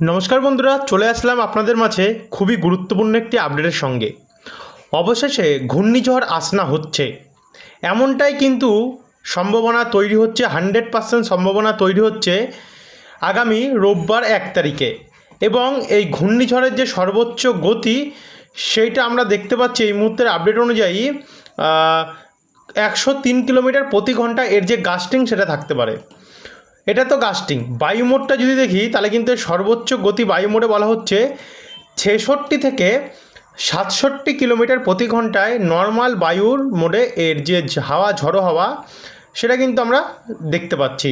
নমস্কার বন্ধুরা, চলে আসলাম আপনাদের মাঝে খুবই গুরুত্বপূর্ণ একটি আপডেটের সঙ্গে। অবশেষে ঘূর্ণিঝড় আসনা হচ্ছে। এমনটাই কিন্তু সম্ভাবনা তৈরি হচ্ছে, হান্ড্রেড পার্সেন্ট সম্ভাবনা তৈরি হচ্ছে আগামী রোববার এক তারিখে। এবং এই ঘূর্ণিঝড়ের যে সর্বোচ্চ গতি, সেইটা আমরা দেখতে পাচ্ছি এই মুহূর্তের আপডেট অনুযায়ী একশো তিন কিলোমিটার প্রতি ঘণ্টা এর যে গাস্টিং সেটা থাকতে পারে। এটা তো গাস্টিং বায়ুমোডটা যদি দেখি, তাহলে কিন্তু সর্বোচ্চ গতি বায়ুমোডে বলা হচ্ছে ছেষট্টি থেকে সাতষট্টি কিলোমিটার প্রতি ঘন্টায় নর্মাল বায়ুর মোডে এর যে হাওয়া, ঝড়ো হাওয়া, সেটা কিন্তু আমরা দেখতে পাচ্ছি।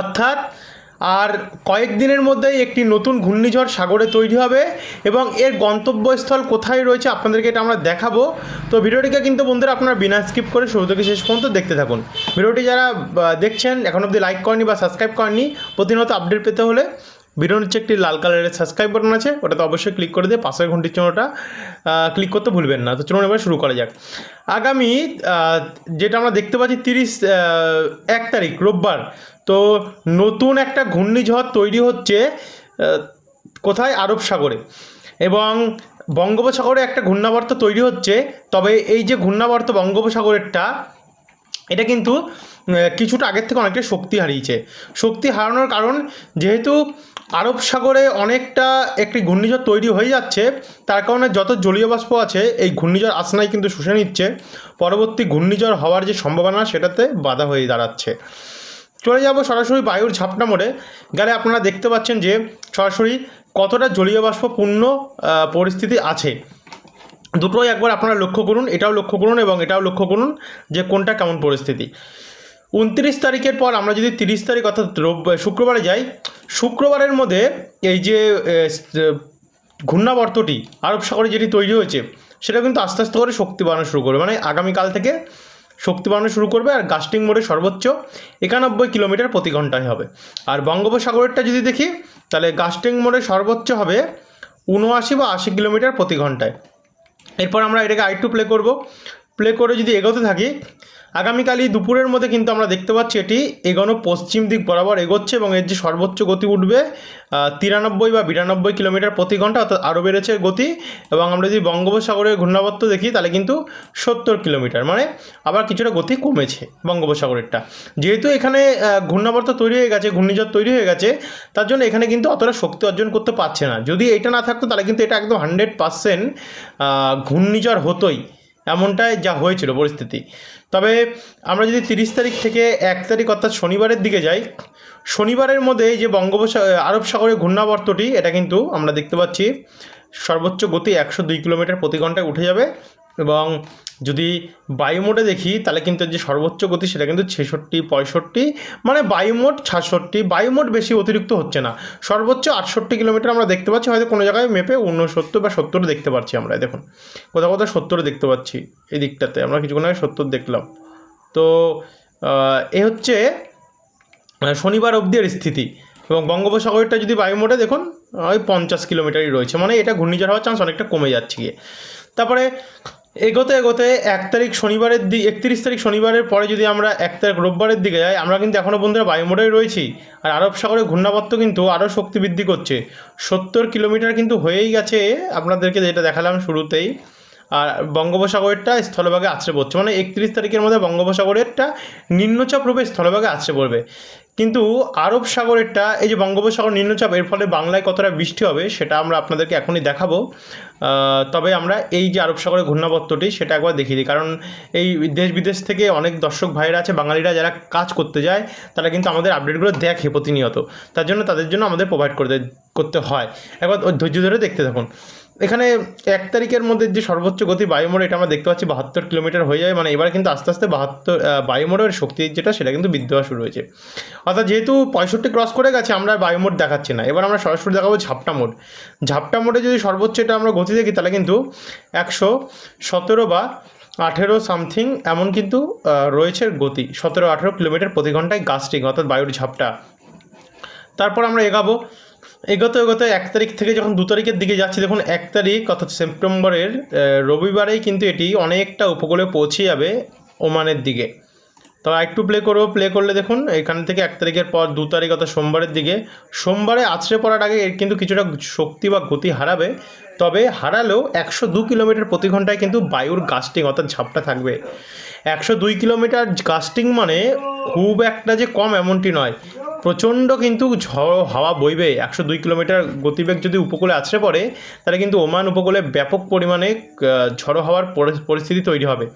অর্থাৎ আর কয়েক দিনের মধ্যেই একটি নতুন ঘূর্ণিঝড় সাগরে তৈরি হবে এবং এর গন্তব্যস্থল কোথায় রয়েছে আপনাদেরকে এটা আমরা দেখাবো। তো ভিডিওটিকে কিন্তু বন্ধুরা আপনারা বিনা স্কিপ করে শুরু থেকে শেষ পর্যন্ত দেখতে থাকুন। ভিডিওটি যারা দেখছেন, এখন অবধি লাইক করেনি বা সাবস্ক্রাইব করেননি, প্রতিনিয়ত আপডেট পেতে হলে ভিডিওর নিচে একটি লাল কালারের সাবস্ক্রাইব বাটন আছে, ওটাতে অবশ্যই ক্লিক করে দিয়ে পাশের ঘন্টির চিহ্নটা ক্লিক করতে ভুলবেন না। তো চলুন এবার শুরু করা যাক। আগামী যেটা আমরা দেখতে পাচ্ছি তিরিশ এক তারিখ, রোববার। তো নতুন একটা ঘূর্ণিঝড় তৈরি হচ্ছে কোথায়? আরব সাগরে। এবং বঙ্গোপসাগরে একটা ঘূর্ণাবর্ত তৈরি হচ্ছে, তবে এই যে ঘূর্ণাবর্ত বঙ্গোপসাগরেরটা এটা কিন্তু কিছুটা আগের থেকে অনেকটা শক্তি হারিয়েছে। শক্তি হারানোর কারণ যেহেতু আরব সাগরে অনেকটা একটি ঘূর্ণিঝড় তৈরি হয়ে যাচ্ছে, তার কারণে যত জলীয় বাষ্প আছে, এই ঘূর্ণিঝড় আসনায় কিন্তু শুষে নিচ্ছে। পরবর্তী ঘূর্ণিঝড় হওয়ার যে সম্ভাবনা, সেটাতে বাধা হয়ে দাঁড়াচ্ছে। চলে যাব সরাসরি বায়ুর ঝাপটা মোড়ে গেলে আপনারা দেখতে পাচ্ছেন যে সরাসরি কতটা জলীয় বাষ্পপূর্ণ পরিস্থিতি আছে। দুটোই একবার আপনারা লক্ষ্য করুন, এটাও লক্ষ্য করুন এবং এটাও লক্ষ্য করুন যে কোনটা কেমন পরিস্থিতি। উনত্রিশ তারিখের পর আমরা যদি তিরিশ তারিখ অর্থাৎ শুক্রবারে যাই, শুক্রবারের মধ্যে এই যে ঘূর্ণাবর্তটি আরব সাগরে যেটি তৈরি হয়েছে, সেটা কিন্তু আস্তে আস্তে করে শক্তি বাড়ানো শুরু করবে। মানে আগামীকাল থেকে শক্তি বাড়ানো শুরু করবে আর গাস্টিং মোডে সর্বোচ্চ একানব্বই কিলোমিটার প্রতি ঘন্টায় হবে। আর বঙ্গোপসাগরেরটা যদি দেখি, তাহলে গাস্টিং মোডে সর্বোচ্চ হবে উনআশি বা আশি কিলোমিটার প্রতি ঘন্টায়। এরপর আমরা এটাকে আরেকটু প্লে করব। প্লে করে যদি এগোতে থাকি আগামীকালই দুপুরের মধ্যে কিন্তু আমরা দেখতে পাচ্ছি এটি এগোনো পশ্চিম দিক বরাবর এগোচ্ছে এবং এর যে সর্বোচ্চ গতি উঠবে তিরানব্বই বা বিরানব্বই কিলোমিটার প্রতি ঘণ্টা, অর্থাৎ আরও বেড়েছে গতি এবং আমরা যদি বঙ্গোপসাগরের ঘূর্ণাবর্ত দেখি, তাহলে কিন্তু সত্তর কিলোমিটার মানে আবার কিছুটা গতি কমেছে বঙ্গোপসাগরেরটা। যেহেতু এখানে ঘূর্ণাবর্ত তৈরি হয়ে গেছে, ঘূর্ণিঝড় তৈরি হয়ে গেছে, তার জন্য এখানে কিন্তু অতটা শক্তি অর্জন করতে পারছে না। যদি এটা না থাকতো, তাহলে কিন্তু এটা একদম হান্ড্রেড পার্সেন্ট ঘূর্ণিঝড় হতোই। এমনটাই যা হয়েছিল পরিস্থিতি। তবে আমরা যদি তিরিশ তারিখ থেকে এক তারিখ অর্থাৎ শনিবারের দিকে যাই, শনিবারের মধ্যে যে বঙ্গোপসাগর আরব সাগরের ঘূর্ণাবর্তটি, এটা কিন্তু আমরা দেখতে পাচ্ছি, সর্বোচ্চ গতি একশো দুই কিলোমিটার প্রতি ঘন্টায় উঠে যাবে। এবং যদি বায়ুমোডে দেখি, তাহলে কিন্তু যে সর্বোচ্চ গতি সেটা কিন্তু ছেষট্টি, পঁয়ষট্টি মানে বায়ুমোড ছাষট্টি বায়ুমোড বেশি অতিরিক্ত হচ্ছে না। সর্বোচ্চ আটষট্টি কিলোমিটার আমরা দেখতে পাচ্ছি, হয়তো কোনো জায়গায় মেপে ঊনসত্তর বা সত্তর দেখতে পাচ্ছি আমরা দেখুন। কোথাও কোথাও সত্তর দেখতে পাচ্ছি, এই দিকটাতে। আমরা কিছুক্ষণ আগে সত্তর দেখলাম। তো এ হচ্ছে শনিবার অবধি এর স্থিতি। এবং বঙ্গোপসাগরটা যদি বায়ুমোডে দেখুন, ওই পঞ্চাশ কিলোমিটারই রয়েছে। মানে এটা ঘূর্ণিঝড় হওয়ার চান্স অনেকটা কমে যাচ্ছে গিয়ে। তারপরে এগোতে এগোতে এক তারিখ শনিবারের দিক একত্রিশ তারিখ শনিবারের পরে যদি আমরা এক তারিখ রোববারের দিকে যাই, আমরা কিন্তু এখনও বন্ধুরা বায়ুমোডেই রয়েছি। আর আরব সাগরে ঘূর্ণাবর্ত কিন্তু আরও শক্তি বৃদ্ধি করছে। সত্তর কিলোমিটার কিন্তু হয়েই গেছে আপনাদেরকে যেটা দেখালাম শুরুতেই। আর বঙ্গোপসাগরেরটা স্থলভাগে আছড়ে পড়ছে। মানে একত্রিশ তারিখের মধ্যে বঙ্গোপসাগরেরটা নিম্নচাপ রূপে স্থলভাগে আছড়ে পড়বে। কিন্তু আরব সাগরেরটা, এই যে বঙ্গোপসাগর নিম্নচাপ, এর ফলে বাংলায় কতটা বৃষ্টি হবে সেটা আমরা আপনাদেরকে এখনই দেখাবো। তবে আমরা এই যে আরব সাগরের ঘূর্ণাবর্তটি সেটা একবার দেখিয়ে দিই। কারণ এই দেশ বিদেশ থেকে অনেক দর্শক ভাইরা আছে, বাঙালিরা যারা কাজ করতে যায়, তারা কিন্তু আমাদের আপডেটগুলো দেখে প্রতিনিয়ত। তার জন্য, তাদের জন্য আমাদের প্রোভাইড করতে করতে হয়। একবার ধৈর্য ধরে দেখতে থাকুন। এখানে এক তারিখের মধ্যে যে সর্বোচ্চ গতি বায়ুমোড়, এটা আমরা দেখতে পাচ্ছি বাহাত্তর কিলোমিটার হয়ে যায় মানে এবার কিন্তু আস্তে আস্তে বাহাত্তর বায়ুমোড়ের শক্তি যেটা, সেটা কিন্তু বৃদ্ধি হওয়া শুরু হয়েছে। অর্থাৎ যেহেতু পঁয়ষট্টি ক্রস করে গেছে, আমরা বায়ুমোড দেখাচ্ছি না। এবার আমরা সরাসরি দেখাবো ঝাপটা মোড। ঝাপটা মোডে যদি সর্বোচ্চ এটা আমরা গতি দেখি, তাহলে কিন্তু একশো সতেরো বা আঠেরো সামথিং এমন কিন্তু রয়েছে গতি। সতেরো আঠেরো কিলোমিটার প্রতি ঘন্টায় গাস্টিং, অর্থাৎ বায়ুর ঝাপটা। তারপর আমরা এগাবো এগোতে এগোতে এক তারিখ থেকে যখন দু তারিখের দিকে যাচ্ছি, দেখুন এক তারিখ, অর্থাৎ সেপ্টেম্বরের রবিবারেই কিন্তু এটি অনেকটা উপকূলে পৌঁছে যাবে ওমানের দিকে। তো একটু প্লে করব। প্লে করলে দেখুন, এখান থেকে এক তারিখের পর দু তারিখ, অর্থাৎ সোমবারের দিকে, সোমবারে আছড়ে পড়ার আগে এর কিন্তু কিছুটা শক্তি বা গতি হারাবে, তবে হারালেও একশো দু কিলোমিটার প্রতি ঘন্টায় কিন্তু বায়ুর গাস্টিং, অর্থাৎ ঝাপটা থাকবে। একশো দুই কিলোমিটার গাস্টিং মানে খুব একটা যে কম এমনটি নয়। প্রচণ্ড কিন্তু ঝড় হাওয়া বইবে। একশো দুই কিলোমিটার গতিবেগ যদি উপকূলে আছড়ে পড়ে, তাহলে কিন্তু ওমান উপকূলে ব্যাপক পরিমাণে ঝড়ো হওয়ার পরি- পরিস্থিতি তৈরি হবে।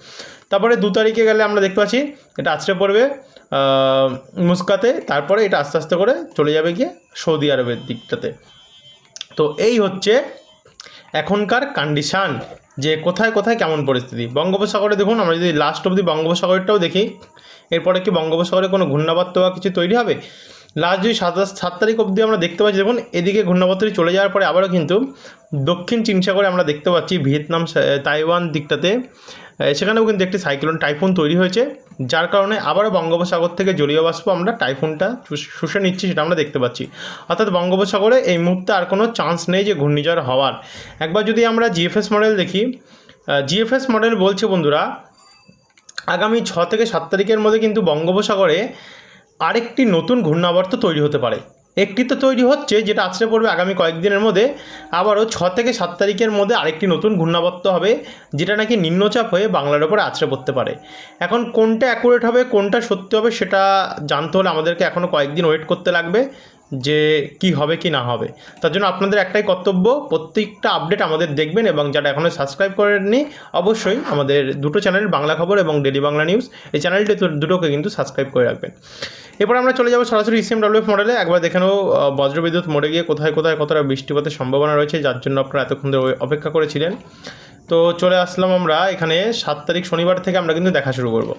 তারপরে দু তারিখে গেলে আমরা দেখতে পাচ্ছি, এটা আছড়ে পড়বে মুস্কাতে। তারপরে এটা আস্তে আস্তে করে চলে যাবে গিয়ে সৌদি আরবের দিকটাতে। তো এই হচ্ছে এখনকার কন্ডিশান যে কোথায় কোথায় কেমন পরিস্থিতি। বঙ্গোপসাগরে দেখুন, আমরা যদি লাস্ট অবধি বঙ্গোপসাগরটাও দেখি এরপরে কি বঙ্গোপসাগরে কোনো ঘূর্ণাবর্ত বা কিছু তৈরি হবে? লাস্ট যদি সাতাশ, সাত তারিখ অবধি আমরা দেখতে পাচ্ছি, দেখুন, এদিকে ঘূর্ণাবর্তটি চলে যাওয়ার পরে আবারও কিন্তু দক্ষিণ চীন সাগরে আমরা দেখতে পাচ্ছি ভিয়েতনাম তাইওয়ান দিকটাতে। সেখানেও কিন্তু একটি সাইক্লোন টাইফুন তৈরি হয়েছে, যার কারণে আবারও বঙ্গোপসাগর থেকে জলীয় বাষ্প আমরা টাইফুনটা শুষে নিচ্ছি, সেটা আমরা দেখতে পাচ্ছি। অর্থাৎ বঙ্গোপসাগরে এই মুহূর্তে আর কোনো চান্স নেই যে ঘূর্ণিঝড় হওয়ার। একবার যদি আমরা জিএফএস মডেল দেখি জিএফএস মডেল বলছে বন্ধুরা আগামী ছ থেকে সাত তারিখের মধ্যে কিন্তু বঙ্গোপসাগরে আরেকটি নতুন ঘূর্ণাবর্ত তৈরি হতে পারে। একটি তো তৈরি হচ্ছে, যেটা আছড়ে পড়বে আগামী কয়েকদিনের মধ্যে। আবারও ছ থেকে সাত তারিখের মধ্যে আরেকটি নতুন ঘূর্ণাবর্ত হবে, যেটা নাকি নিম্নচাপ হয়ে বাংলার ওপরে আছড়ে পড়তে পারে। এখন কোনটা অ্যাকুরেট হবে, কোনটা সত্যি হবে, সেটা জানতে হলে আমাদেরকে এখনও কয়েকদিন ওয়েট করতে লাগবে। যে কি হবে কি না হবে। তার জন্য আপনাদের একটাই কর্তব্য, প্রত্যেকটা আপডেট আমাদের দেখবেন এবং যারা এখনও সাবস্ক্রাইব করেননি, অবশ্যই আমাদের দুটো চ্যানেল বাংলা খবর এবং ডেলি বাংলা নিউজ এই চ্যানেলটি দুটোকে কিন্তু সাবস্ক্রাইব করে রাখবেন। এরপর আমরা চলে যাব সরাসরি ইসিএম ডাব্লিউএফ মডেলে একবার দেখে নেব বজ্রবিদ্যুৎ মোড়ে গিয়ে কোথায় কোথায় কতটা বৃষ্টিপাতের সম্ভাবনা রয়েছে, যার জন্য আপনারা এতক্ষণ ধরে অপেক্ষা করেছিলেন। তো চলে আসলাম আমরা এখানে সাত তারিখ শনিবার থেকে আমরা কিন্তু দেখা শুরু করব।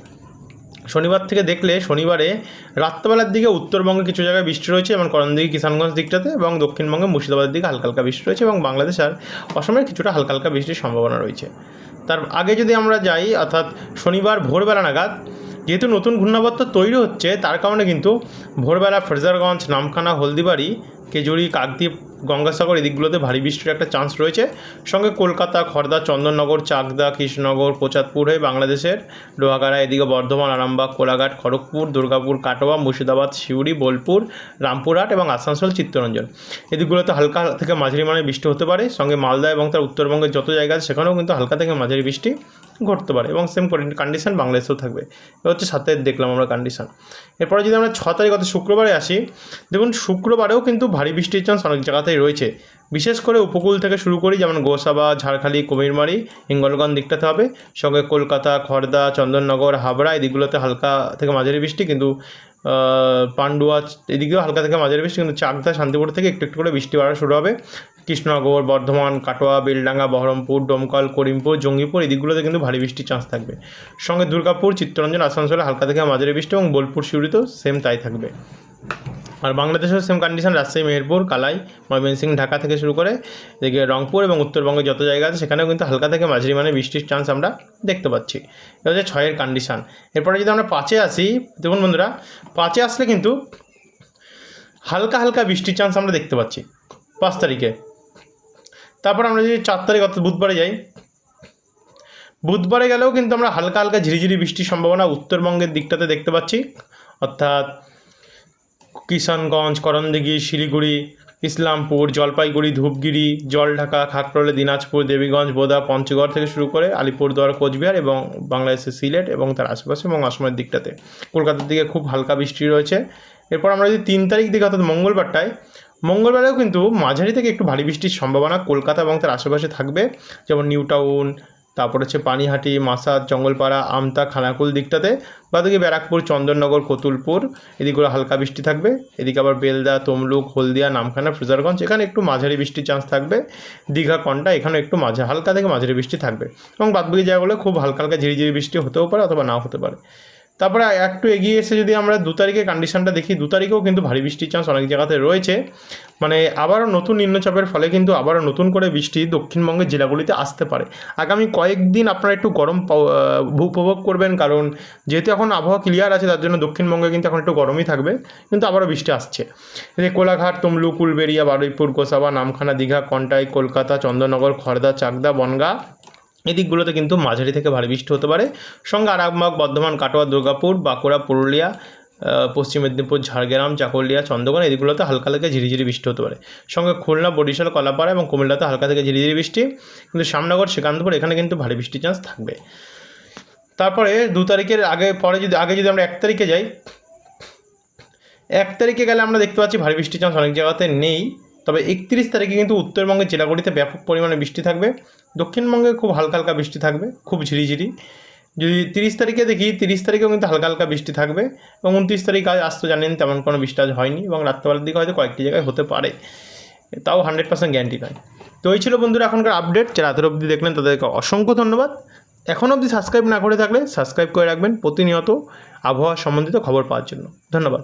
শনিবার থেকে দেখলে শনিবারে রাত্রবেলার দিকে উত্তরবঙ্গে কিছু জায়গায় বৃষ্টি রয়েছে যেমন করণদিঘি, কিষানগঞ্জ দিকটাতে এবং দক্ষিণবঙ্গে মুর্শিদাবাদের দিকে হালকা হালকা বৃষ্টি রয়েছে এবং বাংলাদেশ আর অসমের কিছুটা হালকা হালকা বৃষ্টির সম্ভাবনা রয়েছে। তার আগে যদি আমরা যাই, অর্থাৎ শনিবার ভোরবেলা নাগাদ, যেহেতু নতুন ঘূর্ণাবর্ত তৈরি হচ্ছে, তার কারণে কিন্তু ভোরবেলা ফ্রেজারগঞ্জ, নামখানা, হলদিবাড়ি কেজুরি, কাকদ্বীপ, গঙ্গাসাগর এদিকগুলোতে ভারী বৃষ্টির একটা চান্স রয়েছে। সঙ্গে কলকাতা খড়দা চন্দননগর, চাকদা, কৃষ্ণনগর কোচাতপুর হয়ে বাংলাদেশের লোহাগাড়া, এদিকে বর্ধমান, আরামবাগ, কোলাঘাট, খড়গপুর, দুর্গাপুর, কাটোয়া, মুর্শিদাবাদ, সিউড়ি, বোলপুর, রামপুরহাট এবং আসানসোল, চিত্তরঞ্জন। এদিকগুলোতে হালকা থেকে মাঝারি মানের বৃষ্টি হতে পারে। সঙ্গে মালদা এবং তার উত্তরবঙ্গের যত জায়গা আছে, সেখানেও কিন্তু হালকা থেকে মাঝারি বৃষ্টি ঘটতে পারে এবং সেম কন্ডিশন বাংলাদেশেও থাকবে। এ হচ্ছে সাতের, দেখলাম আমরা কন্ডিশন এরপরে যদি আমরা ছ তারিখ, অর্থাৎ শুক্রবারে আসি, দেখুন, শুক্রবারেও কিন্তু ভারী বৃষ্টির চান্স অনেক জায়গাতেই রয়েছে। বিশেষ করে উপকূল থেকে শুরু করি, যেমন গোসাবা, ঝাড়খালি, কুমিরমারি, হিঙ্গলগঞ্জ দিকটাতে হবে। সঙ্গে কলকাতা খড়দা চন্দননগর, হাবড়া এই দিকগুলোতে হালকা থেকে মাঝারি বৃষ্টি, কিন্তু পান্ডুয়া, এদিকেও হালকা থেকে মাঝারি বৃষ্টি, কিন্তু চাকদা, শান্তিপুর থেকে একটু একটু করে বৃষ্টি বাড়া শুরু হবে। কৃষ্ণনগর, বর্ধমান, কাটোয়া, বেলডাঙ্গা, বহরমপুর ডোমকল করিমপুর, জঙ্গিপুর এই দিকগুলোতে কিন্তু ভারী বৃষ্টির চান্স থাকবে। সঙ্গে দুর্গাপুর, চিত্তরঞ্জন, আসানসোলে হালকা থেকে মাঝারি বৃষ্টি এবং বোলপুর শিউড়িতেও সেম তাই থাকবে। আর বাংলাদেশেও সেম কন্ডিশন রাজশাহী, মেহেরপুর, কালাই, ময়মনসিংহ, ঢাকা থেকে শুরু করে এদিকে রংপুর এবং উত্তরবঙ্গে যত জায়গা আছে, সেখানেও কিন্তু হালকা থেকে মাঝারি মানে বৃষ্টির চান্স আমরা দেখতে পাচ্ছি। এটা হচ্ছে ছয়ের কন্ডিশন এরপরে যদি আমরা পাঁচে আসি, দেখুন বন্ধুরা, পাঁচে আসলে কিন্তু হালকা হালকা বৃষ্টির চান্স আমরা দেখতে পাচ্ছি, পাঁচ তারিখে। তারপর আমরা যদি চার তারিখ অর্থাৎ বুধবারে যাই, বুধবারে গেলেও কিন্তু আমরা হালকা হালকা ঝিরিঝিরি বৃষ্টির সম্ভাবনা উত্তরবঙ্গের দিকটাতে দেখতে পাচ্ছি, অর্থাৎ কিষানগঞ্জ, করণদিঘি, শিলিগুড়ি, ইসলামপুর, জলপাইগুড়ি, ধূপগিরি, জলঢাকা খাকরোলে দিনাজপুর, দেবীগঞ্জ, বোদা, পঞ্চগড় থেকে শুরু করে আলিপুরদুয়ার, কোচবিহার এবং বাংলাদেশের সিলেট এবং তার আশেপাশে এবং আসামের দিকটাতে। কলকাতার দিকে খুব হালকা বৃষ্টি রয়েছে। এরপর আমরা যদি তিন তারিখ দিকে অর্থাৎ মঙ্গলবারটায়, মঙ্গলবারেও কিন্তু মাঝারি থেকে একটু ভারী বৃষ্টির সম্ভাবনা কলকাতা এবং তার আশেপাশে থাকবে। যেমন নিউ টাউন তারপর হচ্ছে পানিহাটি, মাসাদ, জঙ্গলপাড়া, আমতা, খানাকুল দিকটাতে, বাদকে ব্যারাকপুর, চন্দননগর, কতুলপুর এদিকগুলো হালকা বৃষ্টি থাকবে, এদিকে আবার বেলদা, তমলুক, হলদিয়া, নামখানা, ফ্রেজারগঞ্জ, এখানে একটু মাঝারি বৃষ্টির চান্স থাকবে, দীঘা কন্টা এখানে একটু মাঝে, হালকা থেকে মাঝারি বৃষ্টি থাকবে, এবং বাদবাকি জায়গাগুলো খুব হালকা হালকা ঝিরিঝিরি বৃষ্টি হতেও পারে অথবা নাও হতে পারে। তারপরে একটু এগিয়ে এসে যদি আমরা দু তারিখের কন্ডিশনটা দেখি, দু তারিখেও কিন্তু ভারী বৃষ্টির চান্স অনেক জায়গাতে রয়েছে। মানে আবারও নতুন নিম্নচাপের ফলে কিন্তু আবারও নতুন করে বৃষ্টি দক্ষিণবঙ্গের জেলাগুলিতে আসতে পারে। আগামী কয়েকদিন আপনারা একটু গরম উপভোগ করবেন, কারণ যেহেতু এখন আবহাওয়া ক্লিয়ার আছে, তার জন্য দক্ষিণবঙ্গে কিন্তু এখন একটু গরমই থাকবে, কিন্তু আবারও বৃষ্টি আসছে। কোলাঘাট, তমলুক, উলবেড়িয়া, বারুইপুর, গোসাবা, নামখানা, দীঘা, কন্টাই, কলকাতা, চন্দননগর খড়দা চাকদা, বনগা এই দিকগুলোতে কিন্তু মাঝারি থেকে ভারী বৃষ্টি হতে পারে। সঙ্গে আরামবাগ, বর্ধমান, কাটোয়া, দুর্গাপুর, বাঁকুড়া, পুরুলিয়া পশ্চিম মেদিনীপুর, ঝাড়গ্রাম, চাকুলিয়া, চন্দ্রকোনা এই দিকগুলোতে হালকা হালকা ঝিরিঝিরি বৃষ্টি হতে পারে। সঙ্গে খুলনা, বরিশাল, কলাপাড়া এবং কুমিল্লাতে হালকা থেকে ঝিরিঝিরি বৃষ্টি। কিন্তু শ্যামনগর শ্রীকান্তপুর এখানে কিন্তু ভারী বৃষ্টির চান্স থাকবে। তারপরে দু তারিখের আগে, পরে যদি, আগে যদি আমরা এক তারিখে যাই, এক তারিখে গেলে আমরা দেখতে পাচ্ছি ভারী বৃষ্টির চান্স অনেক জায়গাতে নেই। তবে একত্রিশ তারিখে কিন্তু উত্তরবঙ্গের জেলাগুলিতে ব্যাপক পরিমাণে বৃষ্টি থাকবে। দক্ষিণবঙ্গে খুব হালকা হালকা বৃষ্টি থাকবে, খুব ঝিরিঝিরি। যদি তিরিশ তারিখে দেখি, তিরিশ তারিখেও কিন্তু হালকা হালকা বৃষ্টি থাকবে এবং উনত্রিশ তারিখ আজ আজ তো জানেন তেমন কোনো বৃষ্টি আজ হয়নি এবং রাত্রেবেলার দিকে হয়তো কয়েকটি জায়গায় হতে পারে। তাও হান্ড্রেড পার্সেন্ট গ্যারান্টি নয় তো এই ছিল বন্ধুরা এখনকার আপডেট যারা রাতের অবধি দেখলেন তাদেরকে অসংখ্য ধন্যবাদ। এখন অবধি সাবস্ক্রাইব না করে থাকলে সাবস্ক্রাইব করে রাখবেন প্রতিনিয়ত আবহাওয়া সম্বন্ধিত খবর পাওয়ার জন্য। ধন্যবাদ।